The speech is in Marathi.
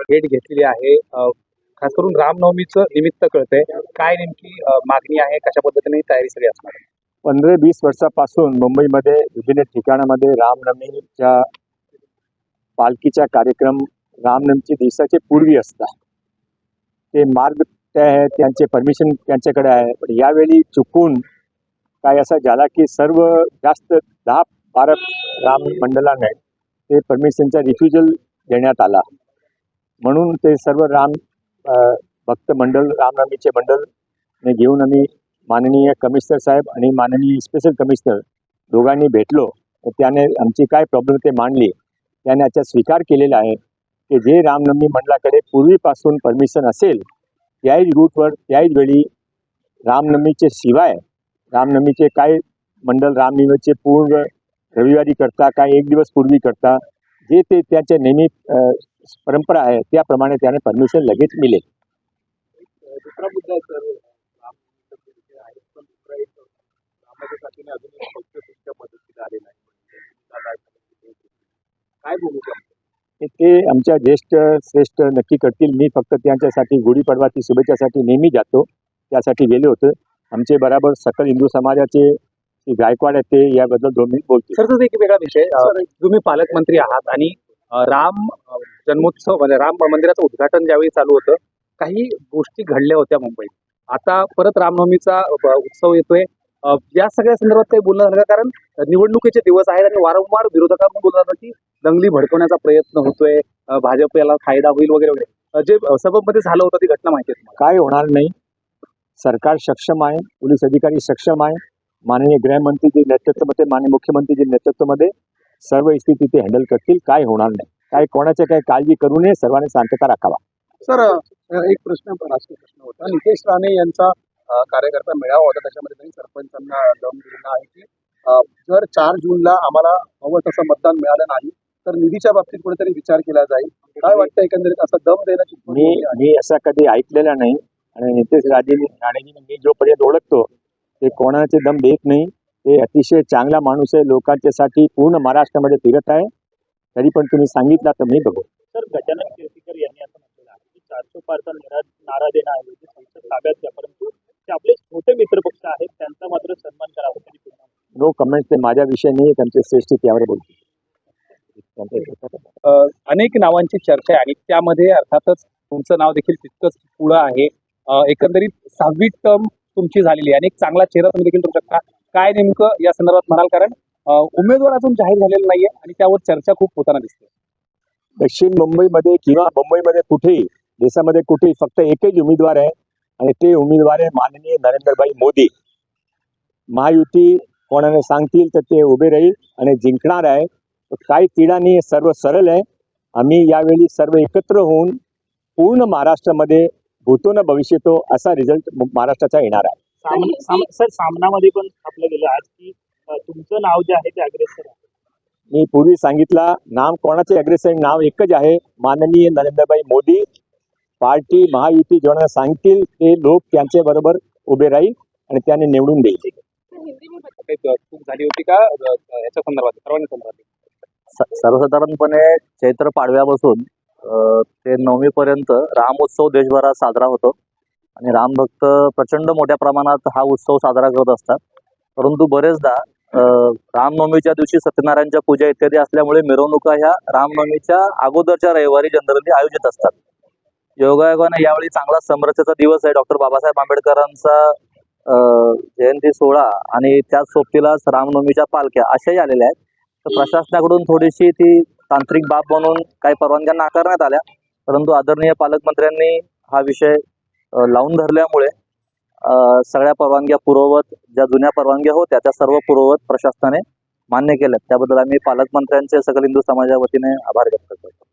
भेट घेतलेली आहे. खास करून रामनवमीचं निमित्त कळतंय. काय नेमकी मागणी आहे? कशा पद्धतीने तयारी सगळी असणार? पंधरा वीस वर्षापासून मुंबईमध्ये विभिन्न ठिकाणामध्ये रामनवमीच्या पालखीचा कार्यक्रम रामनवमीच्या दिवसाचे पूर्वी असतात. ते मार्ग ते आहे त्यांचे परमिशन त्यांच्याकडे आहे. पण यावेळी चुकून काय असा झाला की सर्व जास्त दहा बारा राम मंडलाने ते परमिशनचा रिफ्युजल देण्यात आला. म्हणून ते सर्व राम भक्त मंडळ रामनवमीचे मंडळ ने घेऊन आम्ही माननीय कमिशनर साहेब आणि माननीय स्पेशल कमिशनर दोघांनी भेटलो. तर त्याने आमची काय प्रॉब्लेम ते मांडली त्याने याचा स्वीकार केलेला आहे की जे रामनवमी मंडळाकडे पूर्वीपासून परमिशन असेल त्याही रूटवर त्याही वेळी रामनवमीचे शिवाय रामनवमीचे काय मंडल रामनवमीचे पूर्ण रविवारी करता काय एक दिवस पूर्वी करता जे ते त्याचे नेहमी परंपरा आहे त्याप्रमाणे त्याने परमिशन लगेच मिळेल दुसरा मुद्दा सर. रामनवमीचं जे आहे पण दुसरा एक रामाच्या साथीने अजून एक पक्षदृष्ट्या मदतीला आलेला आहे काय भूमिका ते आमच्या ज्येष्ठ श्रेष्ठ नक्की करतील. मी फक्त त्यांच्यासाठी गुढीपाडवाची शुभेच्छासाठी नेहमी जातो. त्यासाठी गेले होते. आमचे बराबर सकल हिंदू समाजाचे गायकवाड आहेत ते याबद्दल दोन मिनिट बोलतील. सर तसं एक वेगळा विषय. अ, तुम्ही पालकमंत्री आहात आणि अ, राम अ, जन्मोत्सव म्हणजे राम मंदिराचं उद्घाटन ज्यावेळी चालू होतं काही गोष्टी घडल्या होत्या मुंबईत. आता परत रामनवमीचा उत्सव येतोय. अ, या सगळ्या संदर्भात काही बोलणं झालं का? कारण निवडणुकीचे दिवस आहेत आणि वारंवार विरोधकांना बोललं जातं की दंगली भडकवण्याचा प्रयत्न होतोय अ, भाजप याला फायदा होईल वगैरे वगैरे. अ, जे अ, सभेमध्ये झालं होतं ती घटना माहिती आहे तुम्हाला. काय होणार नाही. सरकार सक्षम आहे पोलीस अधिकारी सक्षम आहे. माननीय गृहमंत्रीचे नेतृत्वामध्ये माननीय मुख्यमंत्रीचे नेतृत्वामध्ये सर्व स्थिती ते हँडल करतील. काय होणार नाही. काय कोणाच्या काय काळजी करू नये. सर्वांनी शांतता राखावा. सर एक प्रश्न राजकीय प्रश्न होता. नितेश राणे यांचा कार्यकर्ता मेळावा होता. त्याच्यामध्ये त्यांनी सरपंचांना दम दिलेला आहे की जर चार जूनला आम्हाला हवं तसं मतदान मिळालं नाही तर निधीच्या बाबतीत कुठेतरी विचार केला जाईल. काय वाटतं एकंदरीत असं दम देण्याची मी मी असा कधी ऐकलेला नाही. आणि नितेश राजेनी राणेजीने मी जोपर्यंत ओळखतो ते कोणाचे दम देत नाही. ते अतिशय चांगला माणूस आहे. लोकांच्यासाठी पूर्ण महाराष्ट्रामध्ये फिरत आहे. तरी पण तुम्ही सांगितलं तर मी बघू. सर गजानन कीर्तीकर यांनी असं म्हटलेलं आहे की चारशे पारचा नारा देण्याऐवजी संसद ताब्यात घ्या. परंतु ते आपले छोटे मित्रपक्ष आहेत त्यांचा मात्र सन्मान करावा पुन्हा नो कमेंट ते माझ्या विषय नाही. त्यांचे श्रेष्ठ त्यावर बोलतील अनेक नावांची चर्चा आहे आणि त्यामध्ये अर्थातच तुमचं नाव देखील तितकंच पुढं आहे. एकंदरीत सहावी टर्म तुमची झालेली आहे आणि एक चांगला चेहरा तुम्ही देखील करू शकता काय नेमकं या संदर्भात म्हणाल? कारण उमेदवार अजून जाहीर झालेला नाहीये आणि त्यावर चर्चा खूप होताना दिसते. दक्षिण मुंबईमध्ये किंवा मुंबईमध्ये कुठेही देशामध्ये कुठेही फक्त एकच उमेदवार आहे आणि ते उमेदवार आहे माननीय नरेंद्रभाई मोदी. महायुती कोणाने सांगतील तर ते उभे राहील आणि जिंकणार आहे. तर काही तिढा नाही सर्व सरळ आहे. आम्ही यावेळी सर्व एकत्र होऊन पूर्ण महाराष्ट्रामध्ये भूतो न भविष्यतो असा रिझल्ट महाराष्ट्राचा येणार आहे. सर सामनामध्ये पण आपलं गेलं. आज की तुमचं नाव जे आहे ते अग्रेसर आहे. मी पूर्वी सांगितला नाम कोणाचे अग्रेसर नाव एकच आहे. माननीय नरेंद्रभाई मोदी. पार्टी महायुती जेव्हा सांगतील ते लोक त्यांच्या बरोबर उभे राहील आणि त्याने निवडून देईल. चूक झाली होती का? याच्या संदर्भात सर्वांनी सर्वसाधारणपणे चैत्र पाडव्यापासून ते नवमी पर्यंत राम रामोत्सव देशभरात साजरा होतो. आणि रामभक्त प्रचंड मोठ्या प्रमाणात हा उत्सव साजरा करत असतात. परंतु बरेचदा रामनवमीच्या दिवशी सत्यनारायणच्या पूजा इत्यादी असल्यामुळे मिरवणुका ह्या रामनवमीच्या अगोदरच्या रविवारी जनरली आयोजित असतात. योगायोगाने यावेळी चांगला समरसेचा दिवस आहे. डॉक्टर बाबासाहेब आंबेडकरांचा जयंती सोहळा आणि त्याच सोबतीलाच रामनवमीच्या पालख्या अशाही आलेल्या आहेत. तर प्रशासनाकडून थोडीशी ती तांत्रिक बाब म्हणून काही परवानग्या नाकारण्यात आल्या. परंतु आदरणीय पालकमंत्र्यांनी हा विषय लावून धरल्यामुळे सगळ्या परवानग्या पुरवत ज्या जुन्या परवानग्या होत्या त्या सर्व पुरवत प्रशासनाने मान्य केल्या त्याबद्दल आम्ही पालकमंत्र्यांचे सकल हिंदू समाजा वतीने आभार व्यक्त करतो.